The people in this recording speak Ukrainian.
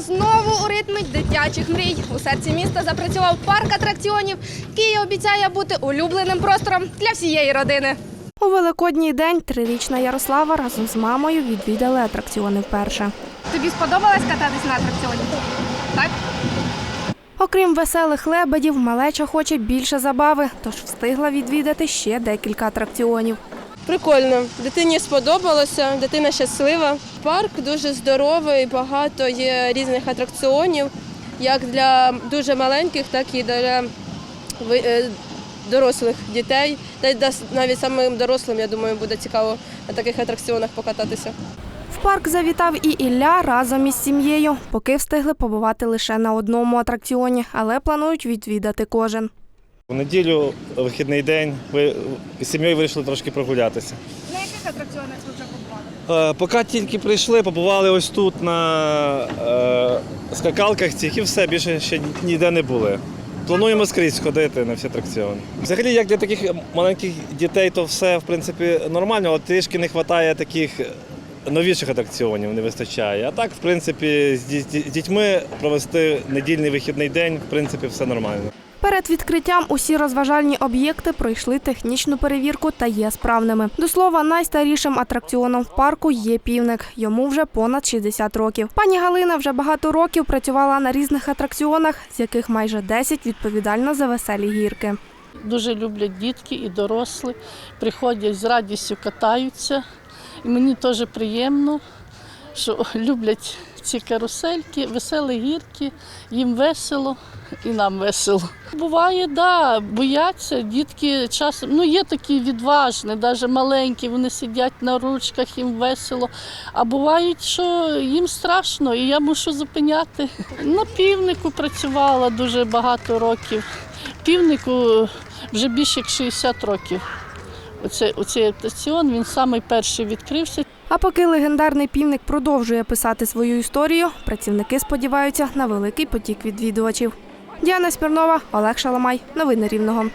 знову у ритмі дитячих мрій. У серці міста запрацював парк атракціонів, який обіцяє бути улюбленим простором для всієї родини. У великодній день трирічна Ярослава разом з мамою відвідали атракціони вперше. Тобі сподобалось кататись на атракціоні? Так? Окрім веселих лебедів, малеча хоче більше забави, тож встигла відвідати ще декілька атракціонів. Прикольно. Дитині сподобалося, дитина щаслива. Парк дуже здоровий, багато є різних атракціонів, як для дуже маленьких, так і для е, дорослих дітей. Та навіть самим дорослим, я думаю, буде цікаво на таких атракціонах покататися. В парк завітав і Ілля разом із сім'єю, поки встигли побувати лише на одному атракціоні, але планують відвідати кожен. У неділю вихідний день. Ви з сім'єю вирішили трошки прогулятися. На яких атракціонах ви вже побували? Е, Поки тільки прийшли, побували ось тут на е, скакалках цих і все, більше ще ніде не були. Плануємо скрізь ходити на всі атракціони. Взагалі, як для таких маленьких дітей, то все в принципі нормально, але трішки не вистачає таких новіших атракціонів, не вистачає. А так, в принципі, з дітьми провести недільний вихідний день, в принципі, все нормально. Перед відкриттям усі розважальні об'єкти пройшли технічну перевірку та є справними. До слова, найстарішим атракціоном в парку є півник. Йому вже понад 60 років. Пані Галина вже багато років працювала на різних атракціонах, з яких майже 10 відповідально за веселі гірки. Дуже люблять дітки і дорослі. Приходять з радістю катаються. І мені теж приємно, що люблять ці карусельки, веселі гірки, їм весело і нам весело. Буває, да, бояться, дітки часом, ну є такі відважні, навіть маленькі, вони сидять на ручках, їм весело. А бувають, що їм страшно, і я мушу зупиняти. На півнику працювала дуже багато років. Півнику вже більше як 60 років. Оце, оцей атракціон, він самий перший відкрився. А поки легендарний півник продовжує писати свою історію, працівники сподіваються на великий потік відвідувачів. Діана Смірнова, Олег Шаламай. Новини Рівного.